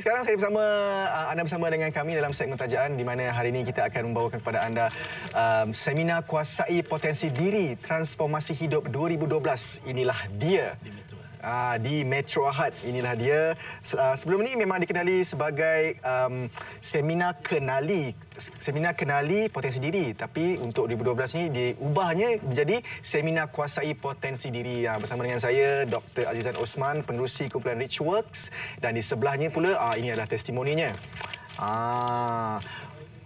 sekarang saya bersama uh, anda bersama dengan kami dalam segmen tajaan di mana hari ini kita akan membawakan kepada anda um, seminar kuasai potensi diri transformasi hidup 2012. Inilah dia. Uh, di Metro Ahad. Inilah dia. Uh, sebelum ini memang dikenali sebagai um, seminar kenali. Seminar kenali potensi diri. Tapi untuk 2012 ini diubahnya menjadi seminar kuasai potensi diri. Uh, bersama dengan saya Dr Azizan Osman penerusi kumpulan Richworks dan di sebelahnya pula ini adalah testimoninya. Uh,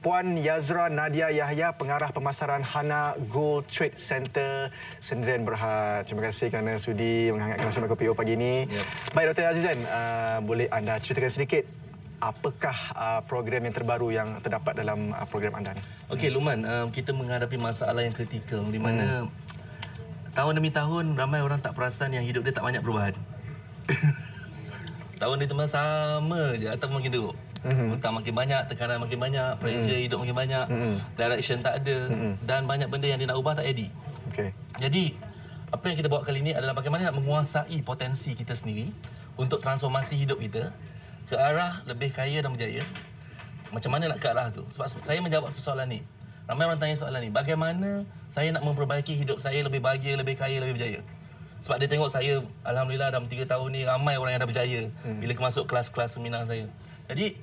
Puan Yazra Nadia Yahya, pengarah pemasaran Hana Gold Trade Center Sendirian Berhad. Terima kasih kerana sudi menghangatkan nasi kopi pagi ini. Yep. Baik Dr. Azizan, uh, boleh anda ceritakan sedikit apakah uh, program yang terbaru yang terdapat dalam uh, program anda ni? Okey, Luman, uh, kita menghadapi masalah yang kritikal di mana hmm. tahun demi tahun ramai orang tak perasan yang hidup dia tak banyak perubahan. tahun ni teman sama je atau makin teruk. Mm-hmm. Hutang makin banyak, tekanan makin banyak, pressure mm-hmm. hidup makin banyak, mm-hmm. direction tak ada mm-hmm. dan banyak benda yang dia nak ubah tak jadi. Okay. Jadi, apa yang kita bawa kali ini adalah bagaimana nak menguasai potensi kita sendiri untuk transformasi hidup kita ke arah lebih kaya dan berjaya. Macam mana nak ke arah tu? Sebab saya menjawab soalan ni. Ramai orang tanya soalan ni. Bagaimana saya nak memperbaiki hidup saya lebih bahagia, lebih kaya, lebih berjaya? Sebab dia tengok saya, Alhamdulillah dalam 3 tahun ni ramai orang yang dah berjaya hmm. bila masuk kelas-kelas seminar saya. Jadi,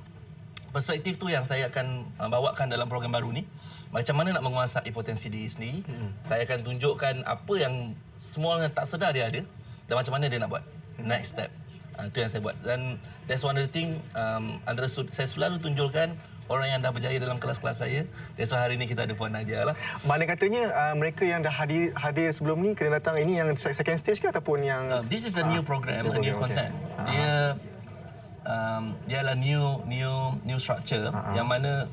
perspektif tu yang saya akan uh, bawakan dalam program baru ni macam mana nak menguasai potensi diri sendiri hmm. saya akan tunjukkan apa yang semua orang tak sedar dia ada dan macam mana dia nak buat next step uh, itu yang saya buat dan that's one of the thing um, antara saya selalu tunjukkan orang yang dah berjaya dalam kelas-kelas saya. That's why hari ini kita ada Puan Nadia lah. Mana katanya uh, mereka yang dah hadir hadir sebelum ni kena datang ini yang second stage ke ataupun yang uh, This is a new program, uh, a new content. Okay. Dia um, dia adalah new new new structure uh-huh. yang mana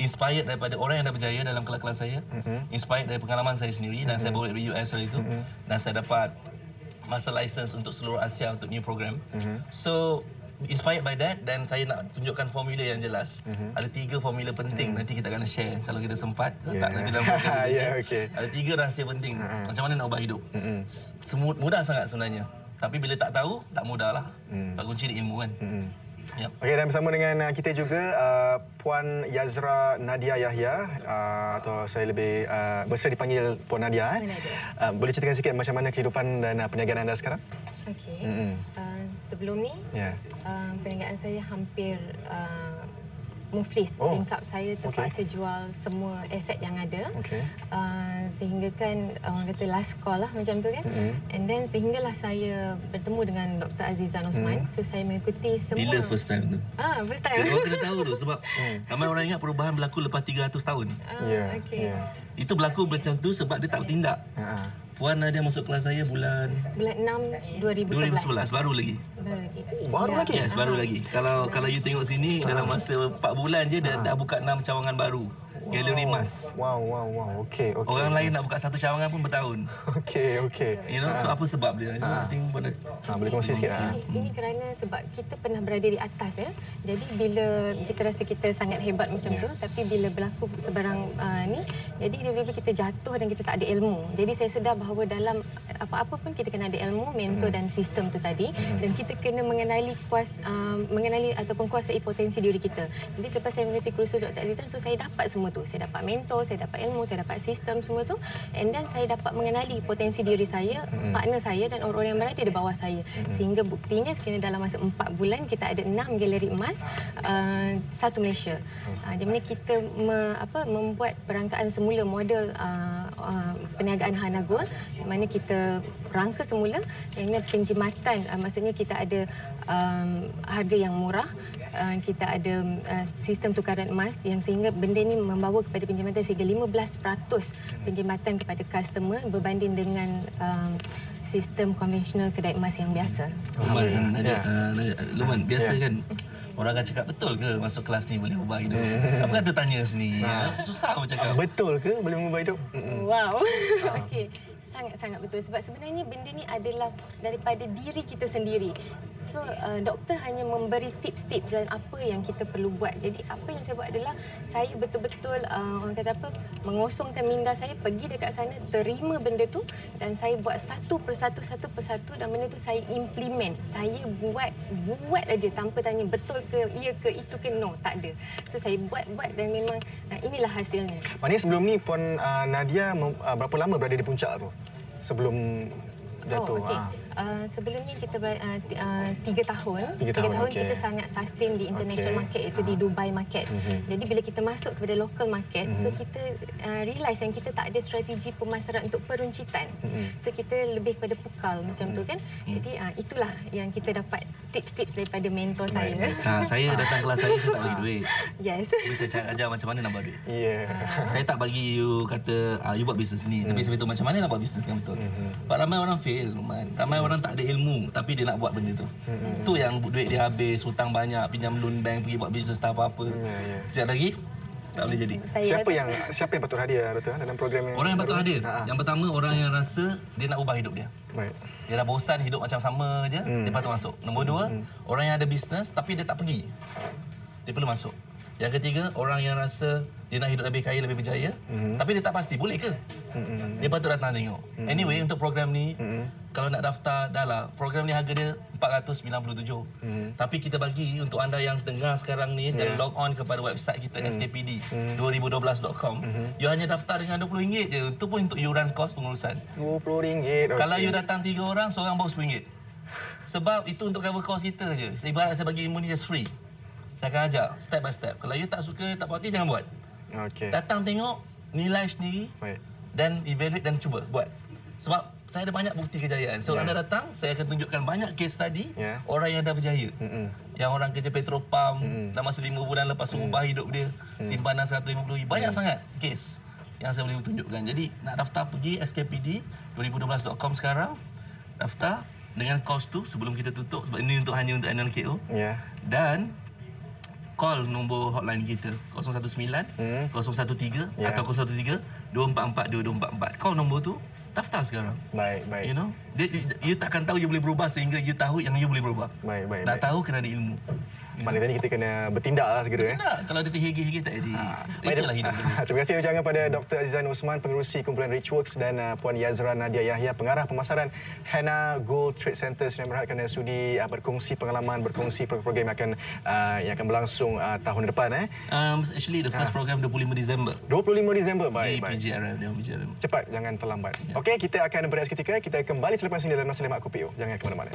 inspired daripada orang yang dah berjaya dalam kelas-kelas saya uh-huh. inspired dari pengalaman saya sendiri uh-huh. dan saya bawa dari US hari itu uh-huh. dan saya dapat master license untuk seluruh Asia untuk new program uh-huh. so inspired by that dan saya nak tunjukkan formula yang jelas uh-huh. ada tiga formula penting uh-huh. nanti kita akan share kalau kita sempat yeah. tak nanti dalam program yeah, okay. ada tiga rahsia penting uh-huh. macam mana nak ubah hidup uh-huh. mudah sangat sebenarnya tapi bila tak tahu, tak mudahlah. Hmm. Tak kunci di ilmu kan. Hmm. Yep. Okey dan bersama dengan uh, kita juga uh, Puan Yazra Nadia Yahya uh, atau saya lebih uh, besar dipanggil Puan Nadia eh. Uh, boleh ceritakan sikit macam mana kehidupan dan uh, perniagaan anda sekarang? Okey. Mm-hmm. Uh, sebelum ni yeah. uh, perniagaan saya hampir uh, muflis oh. income saya terpaksa okay. jual semua aset yang ada okay. uh, sehingga kan orang kata last call lah macam tu kan mm-hmm. and then sehinggalah saya bertemu dengan Dr. Azizan Osman mm. so saya mengikuti semua bila first time tu? ah first time orang kena tahu tu sebab mm. ramai orang ingat perubahan berlaku lepas 300 tahun uh, yeah. okay. yeah. itu berlaku macam tu sebab dia tak bertindak uh-huh. Puan Nadia masuk kelas saya bulan bulan 6 2011. 2011 baru lagi. Baru lagi. Baru lagi. Yes, baru lagi. Kalau kalau you tengok sini dalam masa 4 bulan je dah, dah buka 6 cawangan baru galeri emas. Wow, wow, wow. Okey, okey. Orang okay. lain nak buka satu cawangan pun bertahun. Okey, okey. You know, so apa sebab dia? Ha. Tengok pada ha, boleh kongsi sikit. Ha. Ini, ini kerana sebab kita pernah berada di atas ya. Jadi bila kita rasa kita sangat hebat macam yeah. tu, tapi bila berlaku sebarang uh, ni, jadi tiba-tiba kita jatuh dan kita tak ada ilmu. Jadi saya sedar bahawa dalam apa-apa pun kita kena ada ilmu, mentor hmm. dan sistem tu tadi hmm. dan kita kena mengenali kuas uh, mengenali ataupun kuasai potensi diri kita. Jadi selepas saya mengikuti kursus Dr. Azizan, so saya dapat semua tu tu. Saya dapat mentor, saya dapat ilmu, saya dapat sistem semua tu. And then saya dapat mengenali potensi diri saya, hmm. partner saya dan orang-orang yang berada di bawah saya. Hmm. Sehingga buktinya sekiranya dalam masa empat bulan kita ada enam galeri emas uh, satu Malaysia. Uh, di mana kita me, apa, membuat perangkaan semula model uh, uh, perniagaan Hana Gold di mana kita rangka semula yang penjimatan uh, maksudnya kita ada um, harga yang murah uh, kita ada uh, sistem tukaran emas yang sehingga benda ini membawa kepada penjimatan sehingga 15% penjimatan kepada customer berbanding dengan um, sistem konvensional kedai emas yang biasa. Luman, ya. uh, Luman biasa ya. kan orang akan cakap betul ke masuk kelas ni boleh ubah hidup? Hmm. Apa kata tanya sini? Ya? Susah macam cakap. Betul ke boleh mengubah hidup? Wow. Okey sangat-sangat betul sebab sebenarnya benda ni adalah daripada diri kita sendiri. So uh, doktor hanya memberi tips-tips dan apa yang kita perlu buat. Jadi apa yang saya buat adalah saya betul-betul uh, orang kata apa mengosongkan minda saya pergi dekat sana terima benda tu dan saya buat satu persatu satu persatu dan benda tu saya implement. Saya buat buat aja tanpa tanya betul ke iya ke itu ke no tak ada. So saya buat-buat dan memang uh, inilah hasilnya. Maknanya sebelum ni Puan uh, Nadia uh, berapa lama berada di puncak tu? Sebelum jatuh. Oh, okay. ha. Uh, sebelumnya kita uh, uh, tiga tahun, tiga tahun, tahun okay. kita sangat sustain di international okay. market iaitu ha. di Dubai market. Mm-hmm. Jadi bila kita masuk kepada local market, mm-hmm. so kita uh, realise yang kita tak ada strategi pemasaran untuk peruncitan. Mm-hmm. So kita lebih kepada pukal mm-hmm. macam tu kan. Mm-hmm. Jadi uh, itulah yang kita dapat tips-tips daripada mentor saya. Ha, saya datang kelas saya saya tak bagi duit. Yes. Tapi saya cakap ajar macam mana nak buat duit. Yeah. saya tak bagi you kata uh, you buat bisnes ni. Mm. Tapi saya beritahu macam mana nak buat bisnes yang betul. Mm-hmm. Ramai orang fail, man. Ramai mm. orang tak ada ilmu tapi dia nak buat benda tu. Hmm. Tu yang duit dia habis, hutang banyak, pinjam loan bank pergi buat bisnes tak apa-apa. Hmm, ya, ya. Sekejap lagi tak boleh jadi. Saya siapa yang siapa yang patut hadir betul dalam program yang Orang yang patut hadir. Ha. Yang pertama orang yang rasa dia nak ubah hidup dia. Baik. Dia dah bosan hidup macam sama je, hmm. dia patut masuk. Nombor dua, hmm. orang yang ada bisnes tapi dia tak pergi. Dia perlu masuk. Yang ketiga, orang yang rasa dia nak hidup lebih kaya, lebih berjaya. Mm-hmm. Tapi dia tak pasti, boleh ke? Mm-hmm. Dia patut datang tengok. Mm-hmm. Anyway, untuk program ni, mm-hmm. kalau nak daftar, dah lah. Program ni harga dia 497. Mm-hmm. Tapi kita bagi untuk anda yang tengah sekarang ni, yeah. dan log on kepada website kita, mm-hmm. skpd, mm-hmm. 2012.com. Mm-hmm. You hanya daftar dengan RM20 je. Itu pun untuk yuran kos pengurusan. RM20. Okay. Kalau you datang tiga orang, seorang bawa RM10. Sebab itu untuk cover kos kita je. Ibarat saya bagi ilmu ni just free. Saya akan ajar step by step. Kalau you tak suka, tak puas hati, jangan buat. Okay. Datang tengok, nilai sendiri Baik. dan evaluate dan cuba buat. Sebab saya ada banyak bukti kejayaan. So yeah. anda datang, saya akan tunjukkan banyak case tadi yeah. orang yang dah berjaya. Mm-hmm. Yang orang kerja petropam mm-hmm. dalam masa 5 bulan lepas mm-hmm. ubah hidup dia, mm-hmm. simpanan 150 banyak mm-hmm. sangat case yang saya boleh tunjukkan. Jadi nak daftar pergi skpd 2012.com sekarang. Daftar dengan kos tu sebelum kita tutup sebab ini untuk hanya untuk NLKO. Yeah. Dan call nombor hotline kita 019 hmm. 013 yeah. atau 013 244 2244. Call nombor tu daftar sekarang. Baik, baik. You know, dia, you takkan tahu you boleh berubah sehingga you tahu yang you boleh berubah. Baik, baik. Nak baik. tahu kena ada ilmu. Maknanya kita kena bertindak lah segera. Bertindak. Eh? Kalau dia terhigi-higi tak jadi. Ha. Itulah hidup. Terima kasih ucapkan pada Dr. Azizan Usman, pengerusi kumpulan Richworks dan uh, Puan Yazra Nadia Yahya, pengarah pemasaran Hana Gold Trade Center. Saya berharap kerana sudi uh, berkongsi pengalaman, berkongsi program yang akan uh, yang akan berlangsung uh, tahun depan. Eh. Um, actually, the first ha. program 25 Disember. 25 Disember, baik. Di PGRM. Di. Cepat, jangan terlambat. Yeah. Okey, kita akan berehat seketika. Kita kembali selepas ini dalam Masa Lemak Kopi. Jangan ke mana-mana.